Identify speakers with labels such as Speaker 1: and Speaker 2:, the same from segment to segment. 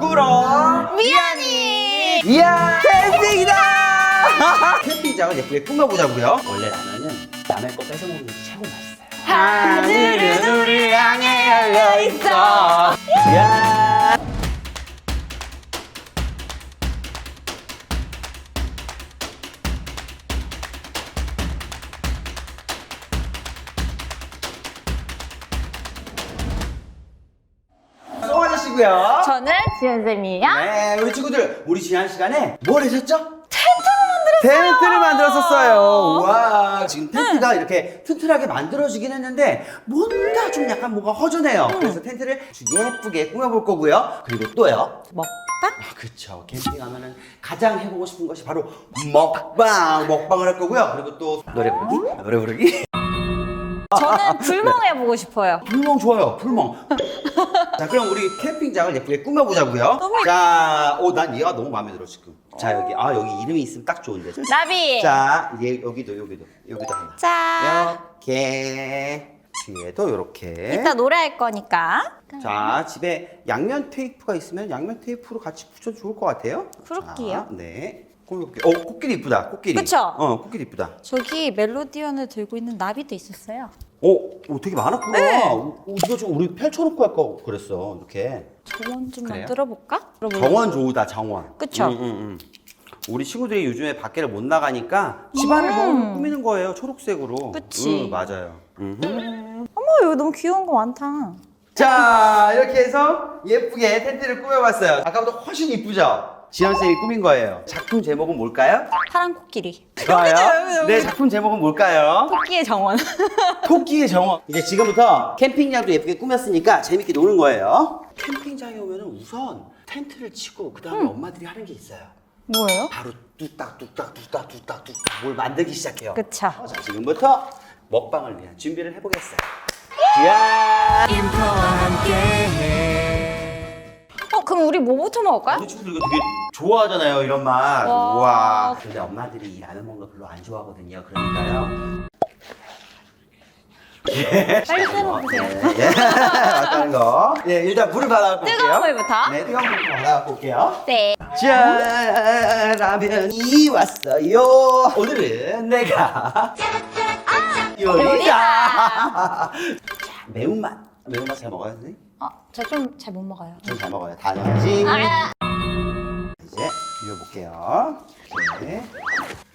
Speaker 1: 꾸러
Speaker 2: 미안이
Speaker 1: 이야 캠핑이다. 캠핑장을 예쁘게 꾸며보자고요. 원래 라면은 남의 거 뺏어 먹는 게 최고 맛있어요.
Speaker 2: 하늘은
Speaker 1: 우리 향해 열려 있어. 이야 송 아저씨고요
Speaker 2: 저는 지연쌤이에요
Speaker 1: 네, 우리 친구들, 우리 지난 시간에 뭘 하셨죠? 텐트를 만들었어요. 텐트를 만들었었어요. 와, 지금 텐트가 이렇게 튼튼하게 만들어지긴 했는데 뭔가 좀 약간 뭐가 허전해요. 그래서 텐트를 예쁘게 꾸며볼 거고요. 그리고 또요.
Speaker 2: 먹방?
Speaker 1: 아, 그쵸. 캠핑하면은 가장 해보고 싶은 것이 바로 먹방, 먹방을 할 거고요. 그리고 또 노래 부르기, 노래 부르기.
Speaker 2: 저는 불멍 해보고 싶어요
Speaker 1: 불멍 좋아요, 불멍. 자, 그럼 우리 캠핑장을 예쁘게 꾸며보자고요. 자, 오, 난 얘가 너무 마음에 들어, 지금. 자, 여기, 아, 여기 이름이 있으면 딱 좋은데.
Speaker 2: 나비
Speaker 1: 자, 얘, 여기도, 여기도, 여기도 하나.
Speaker 2: 자
Speaker 1: 이렇게. 뒤에도 이렇게.
Speaker 2: 이따 노래 할 거니까
Speaker 1: 자, 집에 양면 테이프가 있으면 양면 테이프로 같이 붙여도 좋을 것 같아요.
Speaker 2: 그럴게요.
Speaker 1: 자, 네. 어, 코끼리 이쁘다, 코끼리.
Speaker 2: 그쵸?
Speaker 1: 어, 코끼리 이쁘다.
Speaker 2: 저기 멜로디언을 들고 있는 나비도 있었어요
Speaker 1: 어, 오, 되게 많았구나.
Speaker 2: 네.
Speaker 1: 오, 오, 이거 좀 우리 펼쳐놓고 할 거 그랬어, 이렇게.
Speaker 2: 정원 좀
Speaker 1: 그래요?
Speaker 2: 만들어 볼까?
Speaker 1: 정원 좋다, 정원.
Speaker 2: 그쵸?
Speaker 1: 응, 응, 응. 우리 친구들이 요즘에 밖에를 못 나가니까 집안을 뭐 꾸미는 거예요, 초록색으로.
Speaker 2: 음. 그치.
Speaker 1: 응, 맞아요. 음흠.
Speaker 2: 어머 여기 너무 귀여운 거 많다
Speaker 1: 자, 이렇게 해서 예쁘게 텐트를 꾸며봤어요. 아까보다 훨씬 이쁘죠? 지연쌤이 꾸민 거예요. 작품 제목은 뭘까요?
Speaker 2: 파란 코끼리
Speaker 1: 좋아요. 네, 작품 제목은 뭘까요?
Speaker 2: 토끼의 정원
Speaker 1: 토끼의 정원. 이제 지금부터 캠핑장도 예쁘게 꾸몄으니까 재밌게 노는 거예요. 캠핑장에 오면 우선 텐트를 치고 그 다음에 엄마들이 하는 게 있어요.
Speaker 2: 뭐예요?
Speaker 1: 바로 뚝딱 뚝딱 뚝딱 뚝딱 뚝딱 뭘 만들기 시작해요.
Speaker 2: 그쵸
Speaker 1: 자, 지금부터 먹방을 위한 준비를 해보겠어요. 야
Speaker 2: 뭐부터 먹을까요?
Speaker 1: 우리 친구들 이거 되게 좋아하잖아요, 이런 맛.
Speaker 2: 와.
Speaker 1: 우와. 근데 엄마들이 이 라면 먹는 거 별로 안 좋아하거든요. 그러니까요.
Speaker 2: 빨리 썰어보세요
Speaker 1: 예, 어떤 거? 예, 일단 물을 받아갖고 올게요.
Speaker 2: 뜨거운 물부터?
Speaker 1: 네, 뜨거운 물 받아갖고 올게요.
Speaker 2: 네
Speaker 1: 자, 라면이 왔어요. 오늘은 내가 요리사.
Speaker 2: 요리사.
Speaker 1: 자, 매운맛. 매운 맛 잘 먹어요, 선생님?
Speaker 2: 어, 저좀 잘 못 먹어요
Speaker 1: 전잘 먹어요. 다 넣지.
Speaker 2: 아,
Speaker 1: 이제 비벼볼게요. 이렇게.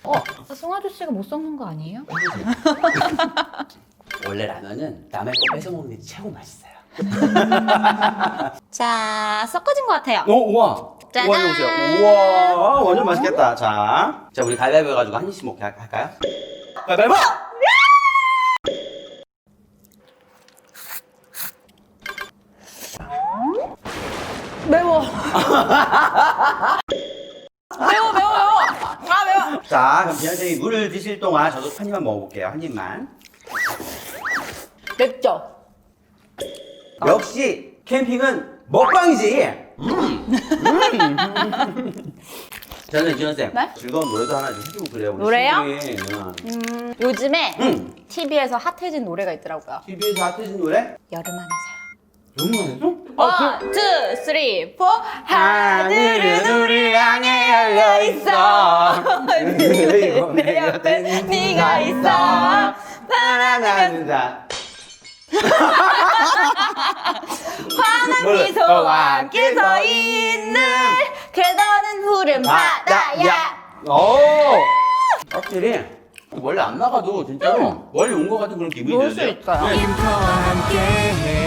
Speaker 2: 어, 송 아저씨가 못 섞는 거 아니에요?
Speaker 1: 원래 라면은 남의 거 뺏어 먹는 게 최고 맛있어요.
Speaker 2: 자 섞어진 것 같아요
Speaker 1: 오, 우와.
Speaker 2: 짜잔.
Speaker 1: 우와, 이거 보세요. 우와, 완전 맛있겠다. 자, 자, 우리 가위바위보 해가지고 한 입씩 먹게 할- 할까요? 가위바위보!
Speaker 2: 매워 매워 매워 매워 아 매워
Speaker 1: 자, 그럼 비현생이 물을 드실 동안 저도 한 입만 먹어볼게요. 한 입만.
Speaker 2: 맵죠?
Speaker 1: 역시 캠핑은 먹방이지. 음. 음. 저는 지현쌤
Speaker 2: 네?
Speaker 1: 즐거운 노래도 하나 좀 해주고 그래요. 우리
Speaker 2: 노래요?
Speaker 1: 친구들이. 응.
Speaker 2: 음, 요즘에
Speaker 1: 응.
Speaker 2: TV에서 핫해진 노래가 있더라고요
Speaker 1: TV에서 핫해진 노래?
Speaker 2: 여름 안에
Speaker 1: 영문에서?
Speaker 2: 원, 투, 쓰리, 포
Speaker 1: 하늘은 우리 향해 열려 있어.
Speaker 2: 내 옆에 네가 있어
Speaker 1: 자.
Speaker 2: 환한
Speaker 1: 뭘-
Speaker 2: 미소와
Speaker 1: 어,
Speaker 2: 함께 서 있는 그대는 푸른 바다야
Speaker 1: 오! 확실히 원래 안 나가도 진짜로 멀리 온것 같은 그런 기분이 드세요.
Speaker 2: 있어요.
Speaker 1: 네.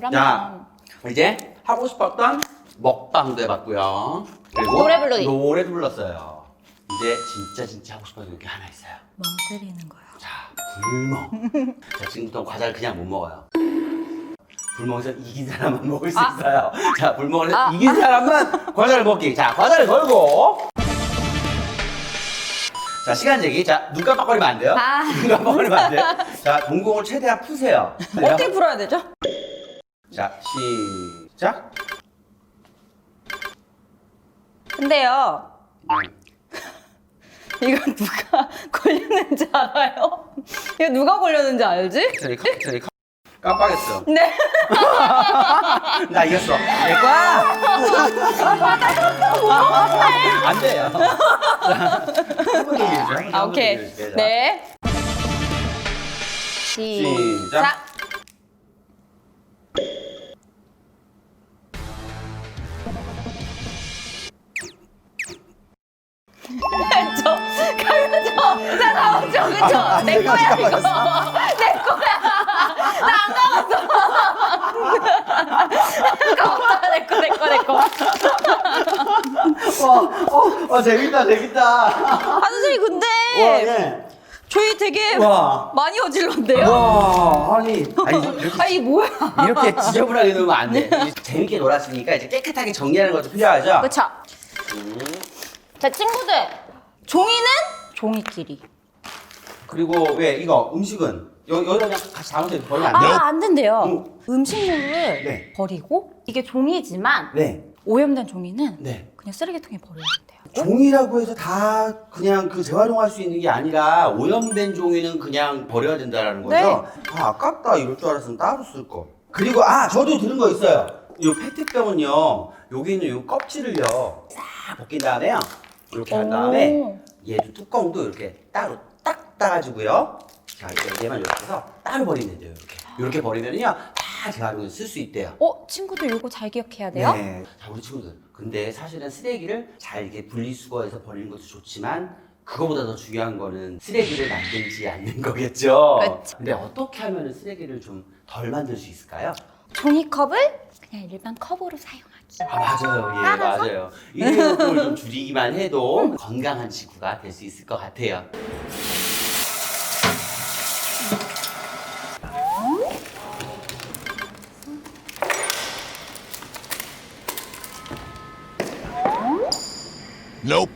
Speaker 2: 그러면
Speaker 1: 자, 이제 하고 싶었던 먹방도 해봤고요. 그리고
Speaker 2: 노래 부르기.
Speaker 1: 노래도 불렀어요. 이제 진짜 진짜 하고 싶었던 게 하나 있어요.
Speaker 2: 멍 때리는 거요
Speaker 1: 자, 불멍. 자, 지금부터 과자를 그냥 못 먹어요. 불멍에서 이긴 사람만 먹을 수 있어요. 자, 불멍에서
Speaker 2: 아.
Speaker 1: 이긴 사람만 과자를 먹기. 자, 과자를 걸고. 자, 시간 제기. 자, 눈 깜빡거리면 안 돼요.
Speaker 2: 아.
Speaker 1: 눈 깜빡거리면 안 돼요. 자, 동공을 최대한 푸세요.
Speaker 2: 어떻게 풀어야 되죠?
Speaker 1: 자, 시작.
Speaker 2: 근데요
Speaker 1: 음.
Speaker 2: 이거 누가 걸렸는지 알아요? 이거 누가 걸렸는지 알지?
Speaker 1: 저리 가, 저리 가. 깜빡했어.
Speaker 2: 네.
Speaker 1: 나 이겼어. 내 거야. 안 돼요.
Speaker 2: 아,
Speaker 1: 더
Speaker 2: 오케이. 네.
Speaker 1: 시작.
Speaker 2: 시작. 나 나오죠, 그쵸?
Speaker 1: 아,
Speaker 2: 내 거야, 이거. 내 거야. 나 안 가봤어. 가봤다, 내 거, 내 거, 내 거.
Speaker 1: 와, 어, 어, 재밌다, 재밌다.
Speaker 2: 아, 선생님, 근데.
Speaker 1: 와, 예.
Speaker 2: 저희 되게
Speaker 1: 와.
Speaker 2: 많이 어질렀는데요?
Speaker 1: 와, 아니, 아니 이렇게,
Speaker 2: 아, 이게 뭐야?
Speaker 1: 이렇게 지저분하게 놓으면 안 돼. 이제 재밌게 놀았으니까 이제 깨끗하게 정리하는 것도 필요하죠.
Speaker 2: 그쵸? 자, 친구들. 종이는 종이끼리.
Speaker 1: 그리고 왜 이거 음식은 여, 그냥 같이 담아서 버리면 안 돼요?
Speaker 2: 아, 안 된대요.
Speaker 1: 음.
Speaker 2: 음식물을
Speaker 1: 네.
Speaker 2: 버리고 이게 종이지만
Speaker 1: 네,
Speaker 2: 오염된 종이는
Speaker 1: 네.
Speaker 2: 그냥 쓰레기통에 버려야 된대요.
Speaker 1: 종이라고 해서 다 그냥 그 재활용할 수 있는 게 아니라 오염된 종이는 그냥 버려야 된다라는 거죠. 아, 아깝다 이럴 줄 알았으면 따로 쓸 거. 그리고 아 저도 들은 거 있어요. 이 페트병은요, 여기 있는 이 껍질을요 싹 벗긴 다음에요, 이렇게 한 다음에
Speaker 2: 오.
Speaker 1: 얘도 뚜껑도 이렇게 따로 딱 따가지고요. 자, 이제 얘만 이렇게 해서 따로 버리면 돼요. 이렇게 이렇게 버리면요 다 재활용해서 쓸 수 있대요.
Speaker 2: 어, 친구들 이거 잘 기억해야 돼요?
Speaker 1: 네. 자, 우리 친구들. 근데 사실은 쓰레기를 잘 이렇게 분리수거해서 버리는 것도 좋지만 그거보다 더 중요한 거는 쓰레기를 만들지 않는 거겠죠.
Speaker 2: 그쵸.
Speaker 1: 근데 어떻게 하면 쓰레기를 좀 덜 만들 수 있을까요?
Speaker 2: 종이컵을 그냥 일반 컵으로 사용하기.
Speaker 1: 아 맞아요, 예
Speaker 2: 따라서?
Speaker 1: 맞아요. 일회용품을 좀 줄이기만 해도 건강한 지구가 될 수 있을 것 같아요.
Speaker 3: Nope.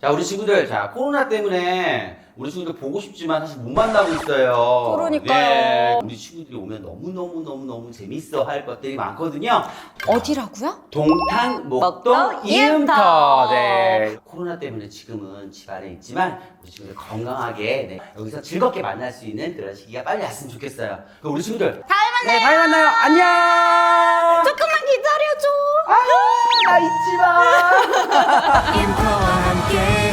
Speaker 1: 자, 우리 친구들, 자 코로나 때문에 우리 친구들 보고 싶지만 사실 못 만나고 있어요.
Speaker 2: 그러니까요.
Speaker 1: 예, 우리 친구들이 오면 너무 너무 너무 너무 재밌어 할 것들이 많거든요.
Speaker 2: 어디라고요?
Speaker 1: 동탄, 목동,
Speaker 2: 목동,
Speaker 1: 이음터.
Speaker 2: 이음터.
Speaker 1: 네. 코로나 때문에 지금은 집 안에 있지만 우리 친구들 건강하게 네, 여기서 즐겁게 만날 수 있는 그런 시기가 빨리 왔으면 좋겠어요. 그럼 우리 친구들
Speaker 2: 다음에 만나요.
Speaker 1: 네, 다음에 만나요. 안녕.
Speaker 2: 조금만 기다려줘.
Speaker 1: 아, 나 잊지 마.